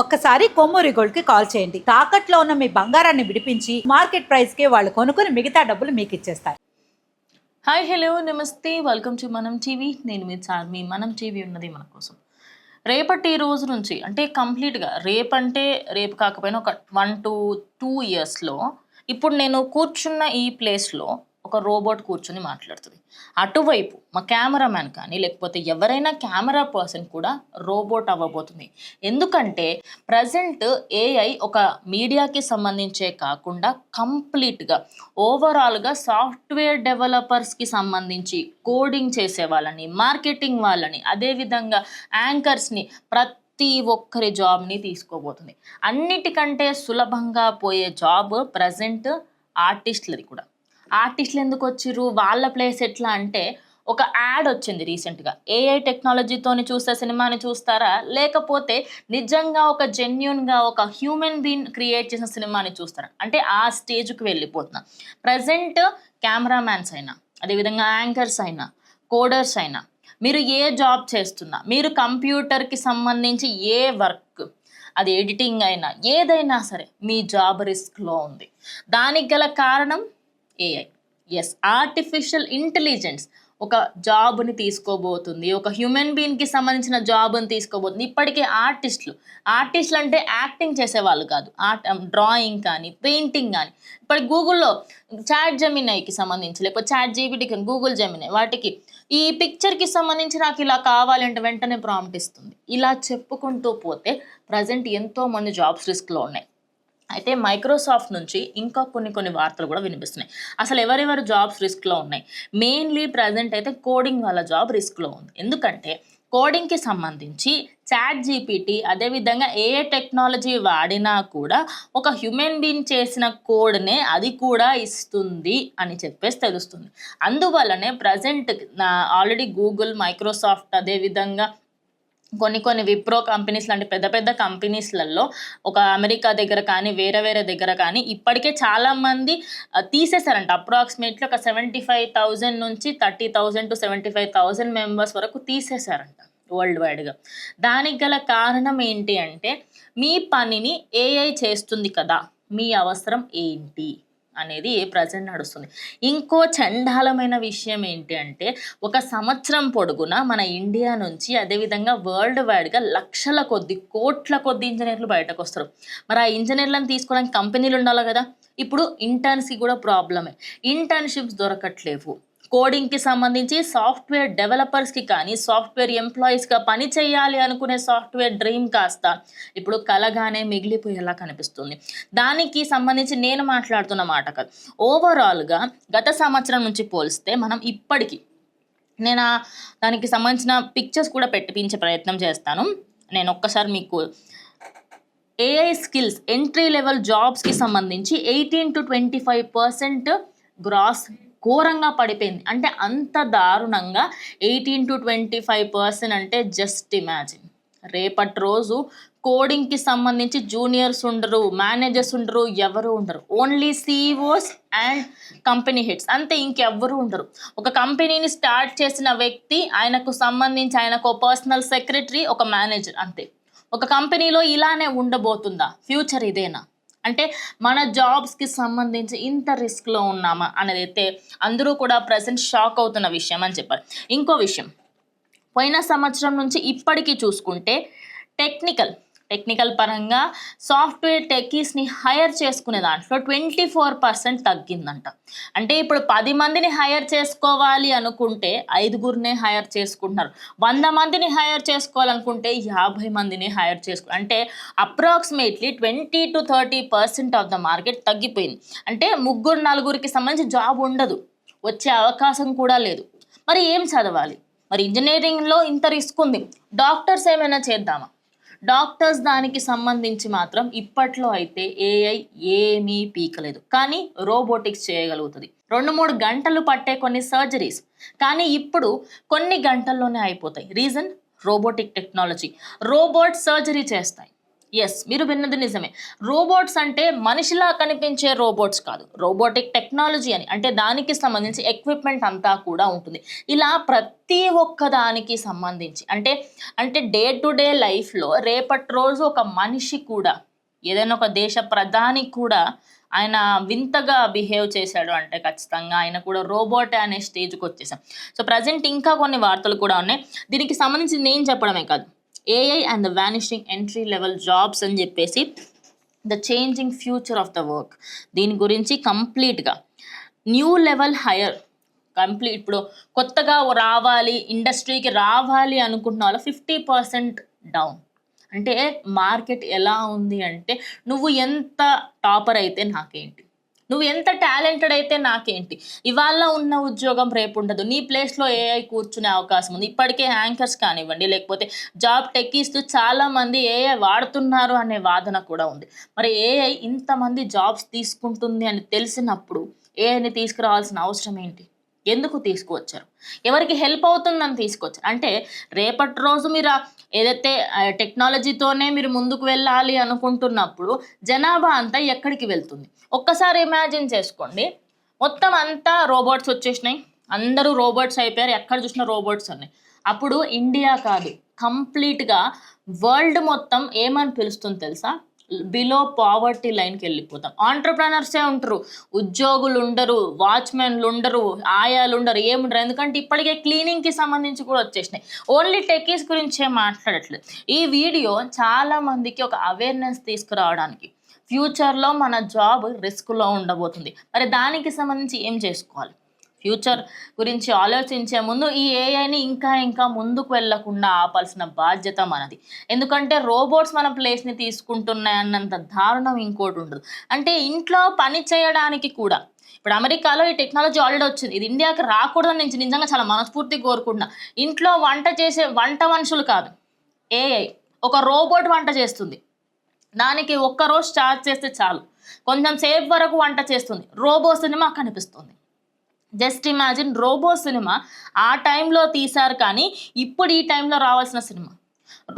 ఒక్కసారి కొమ్మూరి గోల్డ్కి కాల్ చేయండి. తాకట్లో ఉన్న మీ బంగారాన్ని విడిపించి మార్కెట్ ప్రైస్కి వాళ్ళు కొనుక్కుని మిగతా డబ్బులు మీకు ఇచ్చేస్తారు. హాయ్ హలో నమస్తే. వెల్కమ్ టు మనం టీవీ నేను మీ చార్మి మనం టీవీ ఉన్నది మన కోసం. రేపటి రోజు నుంచి అంటే కంప్లీట్గా రేపంటే రేపు కాకపోయినా ఒక వన్ టు టూ ఇయర్స్లో ఇప్పుడు నేను కూర్చున్న ఈ ప్లేస్లో ఒక రోబోట్ కూర్చొని మాట్లాడుతుంది. అటువైపు మా కెమెరామ్యాన్ కానీ లేకపోతే ఎవరైనా కెమెరా పర్సన్ కూడా రోబోట్ అవ్వబోతుంది. ఎందుకంటే ప్రజెంట్ ఏఐ ఒక మీడియాకి సంబంధించే కాకుండా కంప్లీట్గా ఓవరాల్గా సాఫ్ట్వేర్ డెవలపర్స్కి సంబంధించి కోడింగ్ చేసే వాళ్ళని మార్కెటింగ్ వాళ్ళని అదేవిధంగా యాంకర్స్ని ప్రతి ఒక్కరి జాబ్ని తీసుకోబోతుంది. అన్నిటికంటే సులభంగా పోయే జాబ్ ప్రజెంట్ ఆర్టిస్టులది కూడా. ఆర్టిస్టులు ఎందుకు వచ్చిర్రు? వాళ్ళ ప్లేస్ ఎట్లా అంటే ఒక యాడ్ వచ్చింది రీసెంట్గా. ఏఐ టెక్నాలజీతోని చూస్తే సినిమాని చూస్తారా? లేకపోతే నిజంగా ఒక జెన్యున్గా ఒక హ్యూమన్ బీన్ క్రియేట్ చేసిన సినిమాని చూస్తారా? అంటే ఆ స్టేజ్కి వెళ్ళిపోతున్నా. ప్రజెంట్ కెమెరామ్యాన్స్ అయినా అదేవిధంగా యాంకర్స్ అయినా కోడర్స్ అయినా మీరు ఏ జాబ్ చేస్తున్నా మీరు కంప్యూటర్కి సంబంధించి ఏ వర్క్ అది ఎడిటింగ్ అయినా ఏదైనా సరే మీ జాబ్ రిస్క్లో ఉంది. దానికి గల కారణం ఏఐ ఎస్ ఆర్టిఫిషియల్ ఇంటెలిజెన్స్ ఒక జాబ్ని తీసుకోబోతుంది. ఒక హ్యూమన్ బీయింగ్కి సంబంధించిన జాబ్ని తీసుకోబోతుంది. ఇప్పటికే ఆర్టిస్టులు ఆర్టిస్టులు అంటే యాక్టింగ్ చేసేవాళ్ళు కాదు. ఆర్ట్ డ్రాయింగ్ um, కానీ పెయింటింగ్ కానీ. ఇప్పుడు గూగుల్లో చాట్ జెమినైకి సంబంధించి లేకపోతే చాట్ జీబీటీకి గూగుల్ జమినై వాటికి ఈ పిక్చర్కి సంబంధించి నాకు ఇలా కావాలంటే వెంటనే ప్రాంప్ట్ ఇస్తుంది. ఇలా చెప్పుకుంటూ పోతే ప్రజెంట్ ఎంతో మంది జాబ్స్ రిస్క్లో ఉన్నాయి. అయితే మైక్రోసాఫ్ట్ నుంచి ఇంకా కొన్ని కొన్ని వార్తలు కూడా వినిపిస్తున్నాయి. అసలు ఎవరెవరు జాబ్స్ రిస్క్లో ఉన్నాయి? మెయిన్లీ ప్రజెంట్ అయితే కోడింగ్ వాళ్ళ జాబ్ రిస్క్లో ఉంది. ఎందుకంటే కోడింగ్కి సంబంధించి చాట్ జీపీటీ అదేవిధంగా ఏ టెక్నాలజీ వాడినా కూడా ఒక హ్యూమన్ బీయింగ్ చేసిన కోడ్నే అది కూడా ఇస్తుంది అని చెప్పేసి తెలుస్తుంది. అందువల్లనే ప్రజెంట్ ఆల్రెడీ గూగుల్ మైక్రోసాఫ్ట్ అదేవిధంగా కొన్ని కొన్ని విప్రో కంపెనీస్ లాంటి పెద్ద పెద్ద కంపెనీస్లలో ఒక అమెరికా దగ్గర కానీ వేరే వేరే దగ్గర కానీ ఇప్పటికే చాలామంది తీసేశారంట. అప్రాక్సిమేట్లీ ఒక సెవెంటీ ఫైవ్ థౌజండ్ నుంచి thirty thousand to seventy five thousand members వరకు తీసేశారంట వరల్డ్ వైడ్గా దానికి గల కారణం ఏంటి అంటే మీ పనిని ఏఐ చేస్తుంది కదా మీ అవసరం ఏంటి? అనేది ప్రజెంట్ నడుస్తుంది. ఇంకో చండాలమైన విషయం ఏంటి అంటే ఒక సంవత్సరం పొడుగున మన ఇండియా నుంచి అదేవిధంగా వరల్డ్ వైడ్గా లక్షల కొద్ది కోట్ల కొద్ది ఇంజనీర్లు బయటకు వస్తారు. మరి ఆ ఇంజనీర్లను తీసుకోవడానికి కంపెనీలు ఉండాలి కదా. ఇప్పుడు ఇంటర్న్స్కి కూడా ప్రాబ్లమే ఇంటర్న్షిప్స్ దొరకట్లేవు. కోడింగ్కి సంబంధించి సాఫ్ట్వేర్ డెవలపర్స్కి కానీ సాఫ్ట్వేర్ ఎంప్లాయీస్గా పని చేయాలి అనుకునే సాఫ్ట్వేర్ డ్రీమ్ కాస్త ఇప్పుడు కలగానే మిగిలిపోయేలా కనిపిస్తుంది. దానికి సంబంధించి నేను మాట్లాడుతున్న మాట కాదు. ఓవరాల్గా గత సంవత్సరం నుంచి పోలిస్తే మనం ఇప్పటికీ నేను దానికి సంబంధించిన పిక్చర్స్ కూడా పెట్టించే ప్రయత్నం చేస్తాను. నేను ఒక్కసారి మీకు ఏఐ స్కిల్స్ ఎంట్రీ లెవెల్ జాబ్స్కి సంబంధించి eighteen to twenty five percent gross ఘోరంగా పడిపోయింది. అంటే అంత దారుణంగా eighteen to twenty five percent అంటే జస్ట్ ఇమాజిన్. రేపటి రోజు కోడింగ్కి సంబంధించి జూనియర్స్ ఉండరు మేనేజర్స్ ఉండరు ఎవరు ఉండరు. Only CEOs and company heads అంతే ఇంకెవ్వరు ఉండరు. ఒక కంపెనీని స్టార్ట్ చేసిన వ్యక్తి ఆయనకు సంబంధించి ఆయనకు పర్సనల్ సెక్రటరీ ఒక మేనేజర్ అంతే. ఒక కంపెనీలో ఇలానే ఉండబోతుందా? ఫ్యూచర్ ఇదేనా? అంటే మన జాబ్స్కి సంబంధించి ఇంత రిస్క్లో ఉన్నామా అనేది అయితే అందరూ కూడా ప్రజెంట్ షాక్ అవుతున్న విషయం అని చెప్పారు ఇంకో విషయం పోయిన సంవత్సరం నుంచి ఇప్పటికీ చూసుకుంటే టెక్నికల్ టెక్నికల్ పరంగా సాఫ్ట్వేర్ టెక్కీస్ని హైర్ చేసుకునే దాంట్లో ట్వంటీ ఫోర్ పర్సెంట్ తగ్గిందంట. అంటే ఇప్పుడు పది మందిని హైర్ చేసుకోవాలి అనుకుంటే ఐదుగురినే హైర్ చేసుకుంటున్నారు. వంద మందిని హైర్ చేసుకోవాలనుకుంటే యాభై మందిని హైర్ చేసుకు అంటే approximately twenty to thirty percent of the market తగ్గిపోయింది. అంటే ముగ్గురు నలుగురికి సంబంధించి జాబ్ ఉండదు. వచ్చే అవకాశం కూడా లేదు. మరి ఏం చదవాలి? మరి ఇంజనీరింగ్లో ఇంత రిస్క్ ఉంది. డాక్టర్స్ ఏమైనా చేద్దామా? డాక్టర్స్ దానికి సంబంధించి మాత్రం ఇప్పట్లో అయితే ఏఐ ఏమీ పీకలేదు. కానీ రోబోటిక్స్ చేయగలుగుతుంది. రెండు మూడు గంటలు పట్టే కొన్ని సర్జరీస్. కానీ ఇప్పుడు కొన్ని గంటల్లోనే అయిపోతాయి. Reason? Robotic technology. Robot surgery చేస్తాయి. ఎస్ మీరు విన్నది నిజమే. రోబోట్స్ అంటే మనిషిలా కనిపించే రోబోట్స్ కాదు. రోబోటిక్ టెక్నాలజీ అని అంటే దానికి సంబంధించి ఎక్విప్మెంట్ అంతా కూడా ఉంటుంది. ఇలా ప్రతి ఒక్క దానికి సంబంధించి అంటే అంటే డే టు డే లైఫ్లో రేపటి రోజు ఒక మనిషి కూడా ఏదైనా ఒక దేశ ప్రధాని కూడా ఆయన వింతగా బిహేవ్ చేశాడు అంటే ఖచ్చితంగా ఆయన కూడా రోబోట్ అనే స్టేజ్కి వచ్చేసాం. సో ప్రజెంట్ ఇంకా కొన్ని వార్తలు కూడా ఉన్నాయి. దీనికి సంబంధించి నేను చెప్పడమే కాదు. AI and the vanishing entry level jobs అని చెప్పేసి the changing future of the work దీని గురించి కంప్లీట్గా. న్యూ లెవెల్ హైయర్ కంప్లీట్ ఇప్పుడు కొత్తగా రావాలి ఇండస్ట్రీకి రావాలి అనుకుంటున్న వాళ్ళు ఫిఫ్టీ పర్సెంట్ డౌన్. అంటే మార్కెట్ ఎలా ఉంది అంటే నువ్వు ఎంత టాపర్ అయితే నాకేంటి? నువ్వు ఎంత టాలెంటెడ్ అయితే నాకేంటి? ఇవాళ ఉన్న ఉద్యోగం రేపు ఉండదు. నీ ప్లేస్లో ఏఐ కూర్చునే అవకాశం ఉంది. ఇప్పటికే యాంకర్స్ కానివ్వండి లేకపోతే జాబ్ టెక్కీస్తూ చాలా మంది ఏఐ వాడుతున్నారు అనే వాదన కూడా ఉంది. మరి ఏఐ ఇంతమంది జాబ్స్ తీసుకుంటుంది అని తెలిసినప్పుడు ఏఐని తీసుకురావాల్సిన అవసరం ఏంటి? ఎందుకు తీసుకువచ్చారు? ఎవరికి హెల్ప్ అవుతుందని తీసుకొచ్చారు అంటే రేపటి రోజు మీరు ఏదైతే టెక్నాలజీతోనే మీరు ముందుకు వెళ్ళాలి అనుకుంటున్నప్పుడు జనాభా అంతా ఎక్కడికి వెళ్తుంది? ఒక్కసారి ఇమాజిన్ చేసుకోండి. మొత్తం అంతా రోబోట్స్ వచ్చేసినాయి. అందరూ రోబోట్స్ అయిపోయారు. ఎక్కడ చూసినా రోబోట్స్ ఉన్నాయి. అప్పుడు ఇండియా కాదు కంప్లీట్గా వరల్డ్ మొత్తం ఏమని పిలుస్తుంది తెలుసా? బిలో పావర్టీ లైన్కి వెళ్ళిపోతాం. ఆంటర్ప్రనర్సే ఉంటారు ఉద్యోగులు ఉండరు వాచ్మెన్లు ఉండరు ఆయాలు ఉండరు ఏముండరు. ఎందుకంటే ఇప్పటికే క్లీనింగ్కి సంబంధించి కూడా వచ్చేసినాయి. ఓన్లీ టెక్కీస్ గురించే మాట్లాడట్లేదు. ఈ వీడియో చాలా మందికి ఒక అవేర్నెస్ తీసుకురావడానికి ఫ్యూచర్లో మన జాబ్ రిస్క్లో ఉండబోతుంది. మరి దానికి సంబంధించి ఏం చేసుకోవాలి? ఫ్యూచర్ గురించి ఆలోచించే ముందు ఈ ఏఐని ఇంకా ఇంకా ముందుకు వెళ్ళకుండా ఆపాల్సిన బాధ్యత మనది. ఎందుకంటే రోబోట్స్ మన ప్లేస్ని తీసుకుంటున్నాయన్నంత దారుణం ఇంకోటి ఉండదు. అంటే ఇంట్లో పని చేయడానికి కూడా. ఇప్పుడు అమెరికాలో ఈ టెక్నాలజీ ఆల్రెడీ వచ్చింది. ఇది ఇండియాకి రాకూడదని నేను నిజంగా చాలా మనస్ఫూర్తిగా కోరుకుంటున్నా. ఇంట్లో వంట చేసే వంట మనుషులు కాదు. ఏఐ ఒక రోబోట్ వంట చేస్తుంది. దానికి ఒక్క రోజు స్టార్ట్ చేస్తే చాలు. కొంచెం సేపు వరకు వంట చేస్తుంది. రోబో సినిమా కనిపిస్తుంది. జస్ట్ ఇమాజిన్ రోబో సినిమా ఆ టైంలో తీశారు కానీ ఇప్పుడు ఈ టైంలో రావాల్సిన సినిమా.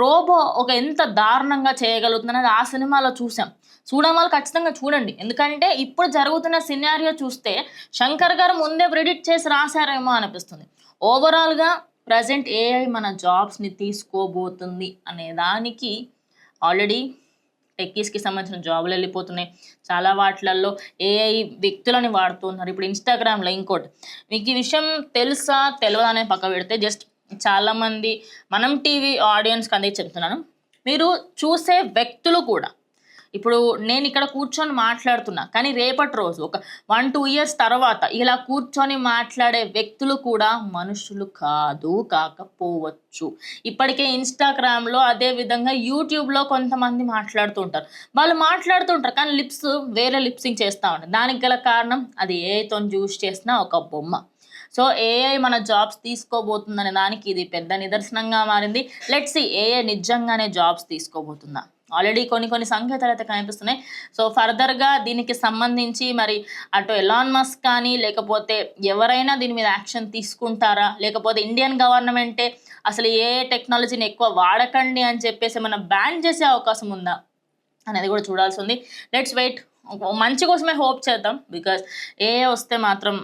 రోబో ఒక ఎంత దారుణంగా చేయగలుగుతుందనేది ఆ సినిమాలో చూసాం చూడడం వల్ల ఖచ్చితంగా చూడండి. ఎందుకంటే ఇప్పుడు జరుగుతున్న సినారియో చూస్తే శంకర్ గారు ముందే ప్రిడిక్ట్ చేసి రాశారేమో అనిపిస్తుంది. ఓవరాల్గా ప్రజెంట్ ఏఐ మన జాబ్స్ని తీసుకోబోతుంది అనే దానికి ఆల్రెడీ టెక్కీస్కి సంబంధించిన జాబులు వెళ్ళిపోతున్నాయి. చాలా వాటిలలో ఏఐ వ్యక్తులని వాడుతున్నారు. ఇప్పుడు ఇన్స్టాగ్రామ్లో ఇంకోటి. మీకు ఈ విషయం తెలుసా? తెలియదా అనే పక్క పెడితే జస్ట్ చాలామంది మనం టీవీ ఆడియన్స్కి అనేది చెప్తున్నాను. మీరు చూసే వ్యక్తులు కూడా ఇప్పుడు నేను ఇక్కడ కూర్చొని మాట్లాడుతున్నా కానీ రేపటి రోజు ఒక వన్ టూ ఇయర్స్ తర్వాత ఇలా కూర్చొని మాట్లాడే వ్యక్తులు కూడా మనుషులు కాదు కాకపోవచ్చు. ఇప్పటికే ఇన్స్టాగ్రామ్లో అదే విధంగా యూట్యూబ్లో కొంతమంది మాట్లాడుతుంటారు వాళ్ళు మాట్లాడుతుంటారు కానీ లిప్స్ వేరే లిప్సింగ్ చేస్తూ ఉంటారు దానికి గల కారణం అది ఏఐతో యూస్ చేసిన ఒక బొమ్మ. సో ఏఐ మన జాబ్స్ తీసుకోబోతుందనే దానికి ఇది పెద్ద నిదర్శనంగా మారింది. లెట్స్ ఏఐ నిజంగానే జాబ్స్ తీసుకోబోతుందా? ఆల్రెడీ కొన్ని కొన్ని సంకేతాలు అయితే కనిపిస్తున్నాయి. సో ఫర్దర్గా దీనికి సంబంధించి మరి అటు ఎలాన్ మస్క్ కానీ లేకపోతే ఎవరైనా దీని మీద యాక్షన్ తీసుకుంటారా? లేకపోతే ఇండియన్ గవర్నమెంటే అసలు ఏ టెక్నాలజీని ఎక్కువ వాడకండి అని చెప్పేసి ఏమైనా బ్యాన్ చేసే అవకాశం ఉందా? అనేది కూడా చూడాల్సి ఉంది. లెట్స్ వెయిట్ మంచి కోసమే హోప్ చేద్దాం. బికాజ్ ఏ వస్తే మాత్రం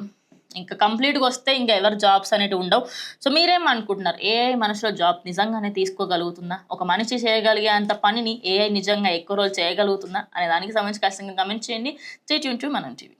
ఇంకా కంప్లీట్గా వస్తే ఇంకా ఎవరు జాబ్స్ అనేవి ఉండవు. సో మీరేం అనుకుంటున్నారు? ఏఐ మనుషుల జాబ్ నిజంగానే తీసుకోగలుగుతుందా? ఒక మనిషి చేయగలిగే అంత పనిని ఏఐ నిజంగా ఎక్కువ రోజులు చేయగలుగుతుందా? అనే దానికి సంబంధించి ఖచ్చితంగా కమెంట్ చేయండి. స్టే మనం టీవీ